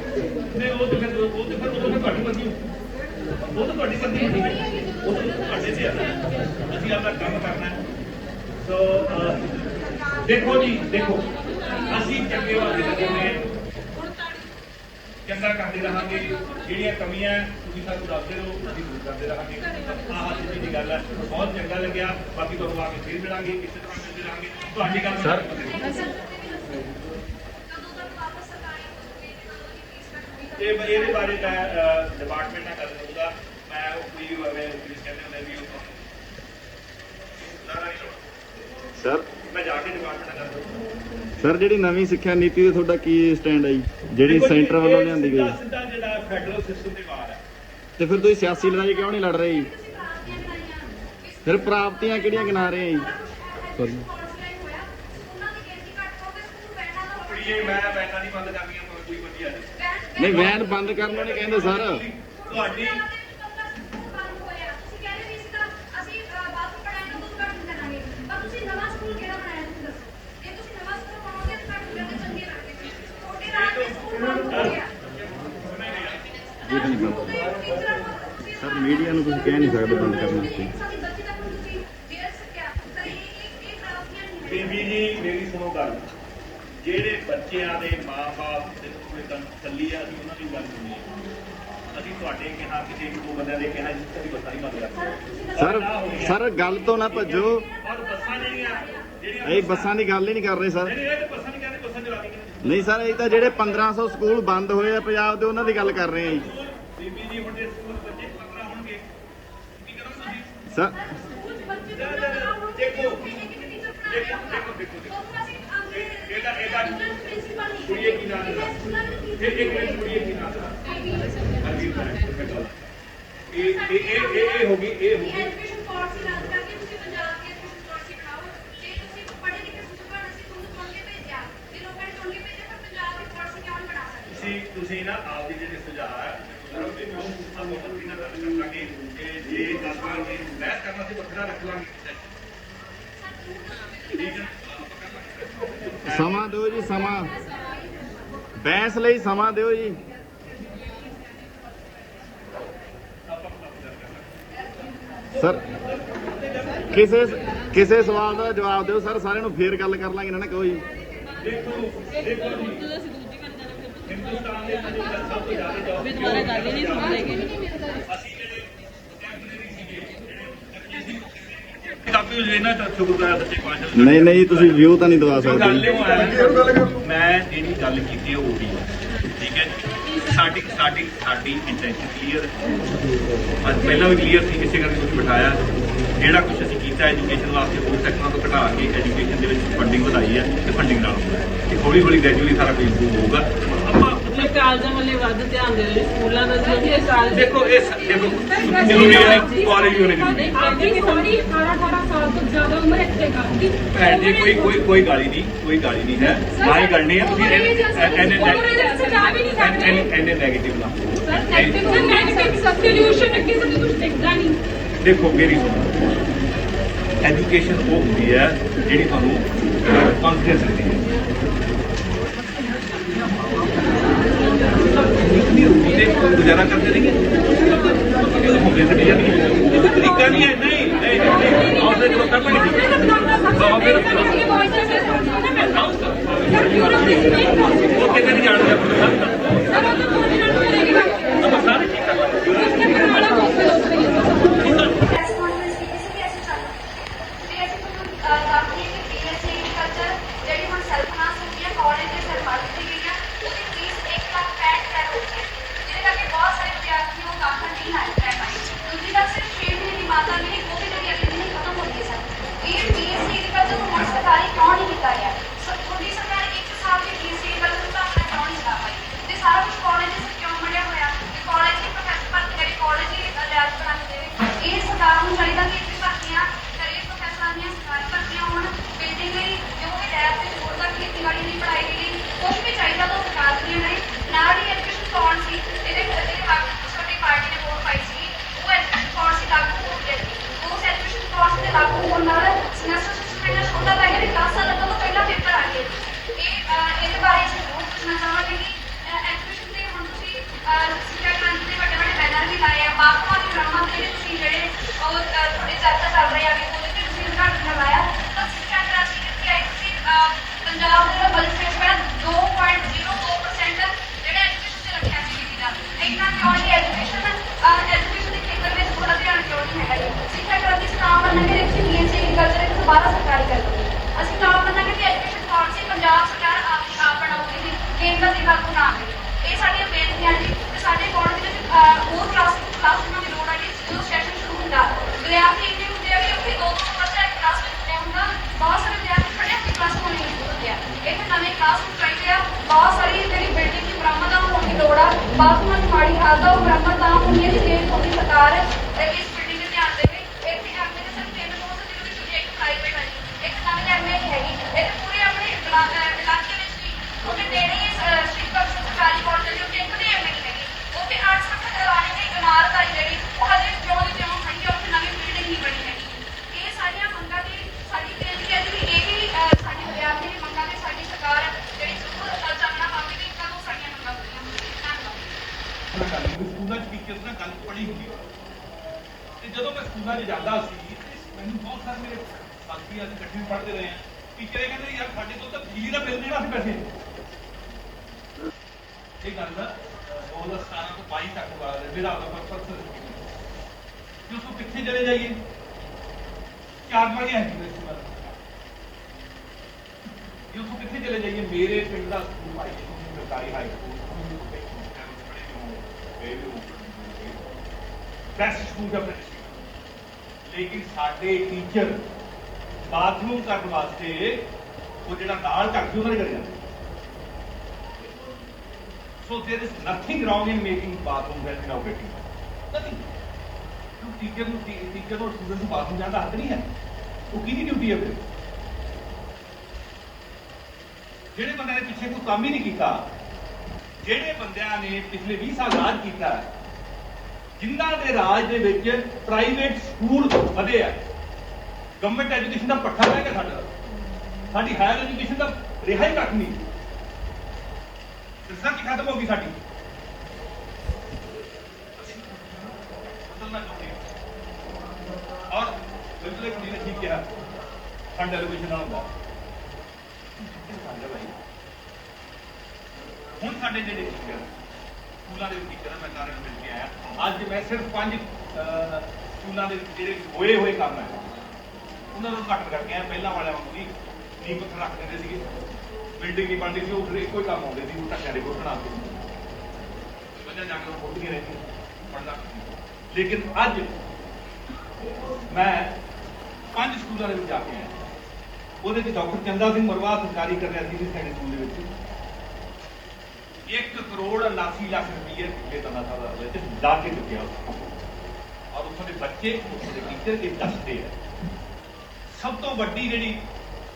ਨਹੀਂ ਉਹ ਤਾਂ ਫਿਰ ਉਹ ਤਾਂ ਫਿਰ ਉਹ ਤਾਂ ਤੁਹਾਡੀ ਮਰਜ਼ੀ ਹੋਊ। ਉਹ ਤਾਂ ਤੁਹਾਡੀ ਮਰਜ਼ੀ ਹੋਊਗੀ। ਉਹ ਤਾਂ ਤੁਹਾਡੇ ਤੇ ਆ। ਅਸੀਂ ਆਪਣਾ ਕੰਮ ਕਰਨਾ ਹੈ। ਸੋ ਅਹ, ਦੇਖੋ ਜੀ ਦੇਖੋ। ਅਸੀਂ ਚੰਗੇ ਵਾਲੇ ਲੱਗੇ ਹੋਏ ਹਾਂ। ਚੰਗਾ ਕਰਦੇ ਰਹਾਂਗੇ। ਜਿਹੜੀਆਂ ਕਮੀਆਂ ਤੁਸੀਂ ਸਾਨੂੰ ਦੱਸਦੇ ਰਹੋ ਅਸੀਂ ਦੂਰ ਕਰਦੇ ਰਹਾਂਗੇ। ਆਹ ਦੀ ਗੱਲ ਹੈ। ਬਹੁਤ ਚੰਗਾ ਲੱਗਿਆ। ਬਾਕੀ ਤੁਹਾਨੂੰ ਆ ਕੇ ਫਿਰ ਮਿਲਾਂਗੇ। ਇਸੇ ਤਰ੍ਹਾਂ ਮਿਲਦੇ ਰਹਾਂਗੇ। ਤੁਹਾਡੀ ਗੱਲ ਸਰ ਤੇ ਇਹਦੇ ਬਾਰੇ ਮੈਂ ਡਿਪਾਰਟਮੈਂਟ ਨਾਲ ਗੱਲ ਕਰੂੰਗਾ। ਮੈਂ ਉਹ ਕੋਈ ਮੈਂ ਪੁਲਿਸ ਕਹਿੰਦੇ ਹੁੰਦੇ ਵੀ ਉਹ ਸਰ ਮੈਂ ਜਾ ਕੇ ਡਿਪਾਰਟਮੈਂਟ ਨਾਲ ਗੱਲ ਸਰ ਜਿਹੜੀ ਨਵੀਂ ਸਿੱਖਿਆ ਨੀਤੀ ਤੇ ਤੁਹਾਡਾ ਕੀ ਸਟੈਂਡ ਹੈ ਜਿਹੜੀ ਸੈਂਟਰ ਵੱਲੋਂ ਲਿਆਂਦੀ ਗਈ ਸਿੱਧਾ ਸਿੱਧਾ ਜਿਹੜਾ ਫੈਡਰਲ ਸਿਸਟਮ ਦੇ ਬਾਹਰ ਹੈ ਤੇ ਫਿਰ ਤੁਸੀਂ ਸਿਆਸੀ ਲੜਾਈ ਕਿਉਂ ਨਹੀਂ ਲੜ ਰਹੇ ਜੀ? ਫਿਰ ਪ੍ਰਾਪਤੀਆਂ ਕਿਹੜੀਆਂ ਗਿਣਾ ਰਹੇ ਆ ਜੀ? ਮੈਂ ਬੈਠਾ ਨਹੀਂ ਬੰਦ ਕਰਨੀਆਂ। ਨਹੀਂ ਵੈਨ ਬੰਦ ਕਰਨ ਨੂੰ ਨਹੀਂ ਕਹਿੰਦੇ ਸਰ ਤੁਹਾਡੀ ਸਰ ਮੀਡੀਆ ਨੂੰ ਤੁਸੀਂ ਕਹਿ ਨਹੀਂ ਸਕਦੇ ਬੰਦ ਕਰਨ। ਵਾਸਤੇ ਬੀਬੀ ਜੀ ਮੇਰੀ ਸੁਣੋ ਗੱਲ। ਜਿਹੜੇ ਬੱਚਿਆਂ ਦੇ ਮਾਪੇ ਦੇ ਕੋਈ ਤੱਲੀ ਆ ਅਸੀਂ ਉਹਨਾਂ ਦੀ ਗੱਲ ਸੁਣੀ। ਅਸੀਂ ਤੁਹਾਡੇ ਕਿਹਾ ਕਿਸੇ ਇੱਕ ਦੋ ਬੰਦਿਆਂ ਦੇ ਕਿਹਾ ਜਿਸ ਤਰ੍ਹਾਂ ਬੱਸਾਂ ਹੀ ਬੰਦ ਕਰ ਸਰ ਸਰ ਗੱਲ ਤੋਂ ਨਾ ਭੱਜੋ। ਔਰ ਬੱਸਾਂ ਜਿਹੜੀਆਂ ਜਿਹੜੀਆਂ ਇਹ ਬੱਸਾਂ ਦੀ ਗੱਲ ਹੀ ਨਹੀਂ ਕਰ ਰਹੇ ਸਰ। ਨਹੀਂ ਇਹ ਤਾਂ ਬੱਸਾਂ ਨਹੀਂ ਕਹਿੰਦੇ ਬੱਸਾਂ ਚਲਾ ਰਹੀਆਂ ਨਹੀਂ। ਸਰ ਇਹ ਤਾਂ ਜਿਹੜੇ 1500 ਸਕੂਲ ਬੰਦ ਹੋਏ ਆ ਪੰਜਾਬ ਦੇ ਉਹਨਾਂ ਦੀ ਗੱਲ ਕਰ ਰਹੇ ਆ ਜੀ। ਬੀਬੀ ਜੀ ਹੁਣ ਦੇ ਸਕੂਲ ਬੱਚੇ 15 ਹੋਣਗੇ। ਕੀ ਕਰੋਗੇ ਤੁਸੀਂ? ਸਰ। ਦੇਖੋ। ਦੇਖੋ ਦੇਖੋ ਦੇਖੋ। ਇਹਦਾ ਇਹਦਾ ਕੁੜੀਏ ਕੀ ਨਾਮ ਹੈ ਇਹ ਇੱਕ ਮਿੰਟ ਕੁੜੀਏ ਕੀ ਨਾਮ ਹੈ ਹਰਵੀਰ ਕੌਰ ਹੈ, ਮੈਂ ਗੱਲ। ਇਹ ਇਹ ਇਹ ਇਹ ਇਹ ਹੋ ਗਈ ਇਹ ਹੋ ਗਈ ਐਜੂਕੇਸ਼ਨ ਪਾਲਿਸੀ ਰੱਦ ਕਰਕੇ ਤੁਸੀਂ ਪੰਜਾਬ ਦੀ ਐਜੂਕੇਸ਼ਨ ਪਾਲਿਸੀ ਬਣਾਓ ਜੇ ਤੁਸੀਂ ਪੜ੍ਹੇ ਲਿਖੇ ਸੁਪਰ ਅਸੀਂ ਤੁਹਾਨੂੰ ਚੁਣ ਕੇ ਭੇਜਿਆ ਜੇ ਲੋਕਾਂ ਨੇ ਚੁਣ ਕੇ ਭੇਜਿਆ ਫਿਰ ਪੰਜਾਬ ਦੀ ਪਾਲਿਸੀ ਕਿਉਂ ਨਹੀਂ ਬਣਾ ਸਕਦੇ ਤੁਸੀਂ ਤੁਸੀਂ ਨਾ ਆਪਦੀ ਜਿਹੜੇ ਸੁਝਾਅ ਹੈ ਸੁਝਾਅ ਦੇਖੋ ਆ ਮੋਟਰ ਵੀ ਨਾ ਗੱਲ ਕਰ ਲਾਂਗੇ ਕਿ ਜੇ ਆਪਾਂ ਨੇ ਬਹਿਸ ਕਰਨਾ ਸੀ ਵੱਖਰਾ ਰੱਖ ਲਾਂਗੇ ਠੀਕ ਹੈ ਸਮਾਂ ਦਿਓ ਜੀ ਸਮਾਂ। ਬੈਂਸ ਲਈ ਸਮਾਂ ਦਿਓ ਜੀ। ਸਰ ਕਿਸੇ ਕਿਸੇ ਸਵਾਲ ਦਾ ਜਵਾਬ ਦਿਓ। ਸਰ ਸਾਰਿਆਂ ਨੂੰ ਫੇਰ ਗੱਲ ਕਰ ਲਾਂਗੇ ਨਾ ਨਾ ਕਹੋ ਜੀ। ਦੇਖੋ ਦੇਖੋ ਜੀ। ਹਿੰਦੁਸਤਾਨ ਦੇ ਸਭ ਤੋਂ ਜ਼ਿਆਦਾ ਜੌਬ ਵੀ ਦੁਬਾਰਾ ਗੱਲ ਹੀ ਨਹੀਂ ਸੁਣਦੇ ਅਸੀਂ ਜਿਹੜੇ ਲੈਣਾ ਤਾਂ ਨਹੀਂ ਨਹੀਂ ਤੁਸੀਂ ਵਿਊ ਤਾਂ ਨਹੀਂ ਦਵਾ ਸਕਦੇ। ਜੀ। ਇਹ ਹੋਇਆ ਮੈਂ ਜਿਹੜੀ ਗੱਲ ਕੀਤੀ ਉਹ ਉਹਦੀ ਹੈ ਠੀਕ ਹੈ ਜੀ? ਸਾਡੀ ਸਾਡੀ ਸਾਡੀ ਇੰਟੈਂਸ਼ਨ ਕਲੀਅਰ ਅੱਜ ਪਹਿਲਾਂ ਵੀ ਕਲੀਅਰ ਸੀ ਇਸੇ ਕਰਕੇ ਤੁਸੀਂ ਬਿਠਾਇਆ। ਜਿਹੜਾ ਕੁਝ ਅਸੀਂ ਕੀਤਾ ਐਜੂਕੇਸ਼ਨ ਵਾਸਤੇ ਹੋਰ ਸੈਕਟਰਾਂ ਤੋਂ ਘਟਾ ਕੇ ਐਜੂਕੇਸ਼ਨ ਦੇ ਵਿੱਚ ਫੰਡਿੰਗ ਵਧਾਈ ਹੈ ਤੇ ਫੰਡਿੰਗ ਨਾਲ ਹੋਇਆ ਹੈ। ਤੇ ਹੌਲੀ ਹੌਲੀ ਗ੍ਰੈਜੂਅਲੀ ਸਾਰਾ ਕੁਝ ਇੰਪਰੂਵ ਹੋਊਗਾ। ਆਪਾਂ ਮਤਲਬ ਕਾਲਜਾਂ ਵੱਲੇ ਵੱਧ ਧਿਆਨ ਦੇ ਰਹੇ ਸਕੂਲਾਂ ਦਾ ਕਾਲਜ ਦੇਖੋ ਇਹ ਸ- ਦੇਖੋ ਹੈ ਕਾਲਜ ਹੈ। ਆਪਣੀ ਸਾਡੀ 18 18 ਸਾਲ ਤੋਂ ਜ਼ਿਆਦਾ ਉਮਰ ਇੱਥੇ ਕਰਦੀ ਭੈਣ ਜੀ ਕੋਈ ਕੋਈ ਕੋਈ ਗਾਲੀ ਨਹੀਂ ਕੋਈ ਗਾਲੀ ਨਹੀਂ ਹੈ। ਨਾ ਹੀ ਕਰਨੀ ਹੈ ਤੁਸੀਂ ਇਹਨੇ ਇਹਨੇ ਇਹਨੇ ਇਹਨੇ ਨੈਗੇਟਿਵ ਨਾ। ਸਰ ਨੈਗੇਟਿਵ ਨੈਗੇਟਿਵ ਸਬਸਟੀਟਿਊਸ਼ਨ ਅੱਗੇ ਸਭ ਕੁਝ ਦਿਖਦਾ ਨਹੀਂ। ਦੇਖੋ ਮੇਰੀ ਐਜੂਕੇਸ਼ਨ ਉਹ ਹੁੰਦੀ ਹੈ ਜਿਹੜੀ ਤੁਹਾਨੂੰ ਕੌਨਫੀਡੈਂਸ ਦਿੰਦੀ ਹੈ। ਕੋਈ ਗੁਜ਼ਾਰਾ ਕਰਦੇ ਨਹੀਂ ਇਹ ਹੁੰਦੇ ਤੇ ਨਹੀਂ ਇਹ ਤਰੀਕਾ ਨਹੀਂ ਹੈ ਨਹੀਂ ਨਹੀਂ ਉਹ ਕਿਤੇ ਜਾਣਦਾ ਸਾਰੇ ਪ੍ਰੈਸ ਲਾਗੂ ਹੋਣ ਨਾਲ ਨੈਸ਼ਨਲ ਸਟੂਡੈਂਟ ਸਕੂਲਾਂ ਦਾ ਜਿਹੜੀ ਕਲਾਸਾਂ ਲੱਗਣ ਤੋਂ ਪਹਿਲਾਂ ਪੇਪਰ ਆ ਗਏ ਇਹ ਇਹਦੇ ਬਾਰੇ ਜ਼ਰੂਰ ਪੁੱਛਣਾ ਚਾਹਾਂਗੇ ਕਿ ਐਗਜ਼ੀਬਿਸ਼ਨ ਤੇ ਹੁਣ ਤੁਸੀਂ ਸਿੱਖਿਆ ਕ੍ਰਾਂਤੀ ਦੇ ਵੱਡੇ ਵੱਡੇ ਬੈਨਰ ਵੀ ਲਾਏ ਆ ਬਾਪੂ ਦੇ ਡਰਾਮਾ ਤੇ ਤੁਸੀਂ ਜਿਹੜੇ ਉਹ ਤੁਹਾਡੇ ਚਰਚਾ ਚੱਲ ਰਹੀ ਆ ਕਿ ਉਹਦੇ ਤੇ ਤੁਸੀਂ ਉਦਘਾਟਨ ਲਾਇਆ ਤਾਂ ਸਿੱਖਿਆ ਕ੍ਰਾਂਤੀ ਕਰਕੇ ਆਈ ਤੁਸੀਂ ਪੰਜਾਬ ਦੇ ਬਜਟ ਵਿੱਚ ਮੈਂ 2.02% ਜਿਹੜਾ ਐਜੂਕੇਸ਼ਨ ਤੇ ਰੱਖਿਆ ਸੀ ਇਹਦਾ ਇੰਨਾ ਕਿਉਂ ਨਹੀਂ ਐਜੂਕੇਸ਼ਨ ਐਜੂਕੇਸ਼ਨ ਸ਼ਿਕਾਇਤ ਅਸੀਂ ਤਾਂ ਮੰਨਾਂਗੇ ਕਿ ਸੀਐਨਸੀ ਐਗਰੀਕਲਚਰ ਇੱਕ ਦੁਬਾਰਾ ਸਰਕਾਰੀ ਕਰ ਦਈਏ ਅਸੀਂ ਤਾਂ ਮੰਨਾਂਗੇ ਕਿ ਐਜੂਕੇਸ਼ਨ ਪਾਲਿਸੀ ਪੰਜਾਬ ਸਰਕਾਰ ਆਪ ਦੀ ਆਪ ਬਣਾਉਗੀ ਕੇਂਦਰ ਦੀ ਵਰਤੋਂ ਨਾ ਆਵੇ ਇਹ ਸਾਡੀਆਂ ਬੇਨਤੀਆਂ ਜੀ ਤੇ ਸਾਡੇ ਕੋਲ ਦੇ ਵਿੱਚ ਹੋਰ ਕਲਾਸ ਕਲਾਸਰੂਮ ਦੀ ਲੋੜ ਹੈ ਜਦੋਂ ਸੈਸ਼ਨ ਸ਼ੁਰੂ ਹੁੰਦਾ, ਵਿਦਿਆਰਥੀ ਇੰਨੇ ਹੁੰਦੇ ਆ ਕਿ ਉੱਥੇ 2% ਕਲਾਸ ਵਿੱਚ ਹੁੰਦਾ ਬਹੁਤ ਸਾਰੇ ਵਿਦਿਆਰਥੀ ਖੜੇ ਆਪਣੀ ਕਲਾਸ ਨੂੰ ਨਹੀਂ ਹੁੰਦੇ ਆ। ਇੱਕ ਨਵੇਂ ਕਲਾਸਰੂਮ ਚਾਹੀਦੇ ਆ। ਬਹੁਤ ਸਾਰੀ ਜਿਹੜੀ ਬਿਲਡਿੰਗ ਦੀ ਬਰਾਮਦ ਹੋਣ ਦੀ ਲੋੜ ਆ। ਬਾਥਰੂਮਾਂ ਦੀ ਮਾੜੀ ਹਾਲਤ ਆ, ਉਹ ਬਰਾਮਦ ਤਾਂ ਹੋਣੀ ਹੈ ਜੇ ਕੋਈ ਸਰਕਾਰ ਧੰਨਵਾਦ ਗੱਲ ਨਹੀਂ ਸਕੂਲਾਂ 'ਚ ਟੀਚਰਸ ਨਾਲ ਗੱਲ ਪੜੀ ਹੁੰਦੀ ਤੇ ਜਦੋਂ ਮੈਂ ਸਕੂਲਾਂ 'ਚ ਜਾਂਦਾ ਸੀ ਮੈਨੂੰ ਬਹੁਤ ਸਾਰੇ ਮੇਰੇ ਸਾਥੀ ਅੱਜ ਇਕੱਠੇ ਪੜ੍ਹਦੇ ਰਹੇ ਆ। ਟੀਚਰ ਕਹਿੰਦੇ ਯਾਰ ਸਾਡੇ ਤੋਂ ਤਾਂ ਬਿਜਲੀ ਦਾ ਬਿੱਲ ਦੇਣਾ ਸੀ ਪੈਸੇ ਇਹ ਗੱਲ 2017 ਤੋਂ 22 ਤੱਕ ਬਾਅਦ ਮੇਰਾ ਆਪਣਾ ਪਰਸਨਲ ਕਿ ਉਸ ਕਿੱਥੇ ਚਲੇ ਜਾਈਏ? ਚਾਰ ਵਾਰੀਆਂ ਹੈ ਇਸ ਵਾਰ ਕਿ ਉਸ ਕਿੱਥੇ ਚਲੇ ਜਾਈਏ? ਮੇਰੇ ਪਿੰਡ ਦਾ ਸਕੂਲ ਭਾਈ ਸਰਕਾਰੀ high school ਬੈਸਟ ਸਕੂਲ ਦਾ ਪ੍ਰੈਜ਼ੀਡੈਂਟ ਲੇਕਿਨ ਸਾਡੇ ਟੀਚਰ ਬਾਥਰੂਮ ਕਰਨ ਵਾਸਤੇ ਉਹ ਜਿਹੜਾ ਨਾਲ ਢੱਕ ਸੀ ਉਹਨਾਂ ਨੇ ਕਰਿਆ so there is nothing wrong in making bathroom well innovative nothing ਕਿਉਂ ਟੀਚਰ ਨੂੰ ਟੀਚਰ ਨੂੰ ਸਟੂਡੈਂਟ ਨੂੰ ਬਾਥਰੂਮ ਜਾਣ ਦਾ ਹੱਕ ਨਹੀਂ ਹੈ ਉਹ ਕਿਹਦੀ ਡਿਊਟੀ ਹੈ ਫਿਰ ਜਿਹੜੇ ਬੰਦੇ ਨੇ ਪਿੱਛੇ ਕੋਈ ਕੰਮ ਹੀ ਨਹੀਂ ਕੀਤਾ ਜਿਹੜੇ ਬੰਦਿਆਂ ਨੇ ਪਿਛਲੇ 20 ਸਾਲ ਰਾਜ ਕੀਤਾ ਹੈ, ਜਿਨ੍ਹਾਂ ਦੇ ਰਾਜ ਦੇ ਵਿੱਚ ਪ੍ਰਾਈਵੇਟ ਸਕੂਲ ਵਧੇ ਆ। ਗਵਰਨਮੈਂਟ ਐਜੂਕੇਸ਼ਨ ਦਾ ਪੱਠਾ ਰਹਿ ਗਿਆ ਸਾਡਾ। ਸਾਡੀ ਹਾਇਰ ਐਜੂਕੇਸ਼ਨ ਦਾ ਰਿਹਾ ਹੀ ਕੱਖ ਨਹੀਂ। ਰਿਸਰਚ ਖਤਮ ਹੋ ਗਈ ਸਾਡੀ। ਔਰ ਬਿਲਕੁਲ ਇੱਕ ਨੇ ਠੀਕ ਕਿਹਾ ਫੰਡ ਐਲੋਕੇਸ਼ਨ ਨਾਲ ਹੁੰਦਾ। ਹੁਣ ਸਾਡੇ ਜਿਹੜੇ ਟੀਚਰ ਸਕੂਲਾਂ ਦੇ ਟੀਚਰ ਮੈਂ ਕਾਰਨ ਮਿਲ ਕੇ ਆਇਆ। ਅੱਜ ਮੈਂ ਸਿਰਫ ਪੰਜ ਸਕੂਲਾਂ ਦੇ ਜਿਹੜੇ ਹੋਏ ਹੋਏ ਕੰਮ ਹੈ, ਉਹਨਾਂ ਨੂੰ ਘੱਟ ਕਰਕੇ ਆਇਆ। ਪਹਿਲਾਂ ਵਾਲਿਆਂ ਵਾਂਗੂ ਹੀ ਨੀਂਹ ਪੱਥਰ ਰੱਖ ਦਿੰਦੇ ਸੀਗੇ। ਬਿਲਡਿੰਗ ਨਹੀਂ ਬਣਦੀ ਸੀ ਉਹ ਫਿਰ ਇੱਕੋ ਹੀ ਕੰਮ ਆਉਂਦੇ ਸੀ ਉਹ ਟੱਕਿਆਂ ਦੇ ਕੋਲ ਬਣਾ ਕੇ। ਵਜ੍ਹਾ ਜਾ ਕੇ ਫੁੱਟ ਗਏ ਰਹਿੰਦੇ ਪੜਦਾ ਲੇਕਿਨ ਅੱਜ ਮੈਂ ਪੰਜ ਸਕੂਲਾਂ ਦੇ ਵਿੱਚ ਜਾ ਕੇ ਆਇਆ। ਉਹਦੇ ਵਿੱਚ ਡਾਕਟਰ ਚੰਦਾ ਸਿੰਘ ਮਰਵਾ, ਸਰਕਾਰੀ ਕਰ ਰਿਹਾ ਸੀ ਸਾਡੇ ਸਕੂਲ ਦੇ ਵਿੱਚ। 1 ਕਰੋੜ 89 ਲੱਖ ਰੁਪਏ ਪਿਛਲੇ ਤਨਾ ਸਾਲ ਵਿੱਚ ਲਾ ਕੇ ਚੁੱਕਿਆ ਔਰ ਉੱਥੋਂ ਦੇ ਬੱਚੇ, ਉੱਥੋਂ ਦੇ ਟੀਚਰ ਇਹ ਦੱਸਦੇ ਆ। ਸਭ ਤੋਂ ਵੱਡੀ ਜਿਹੜੀ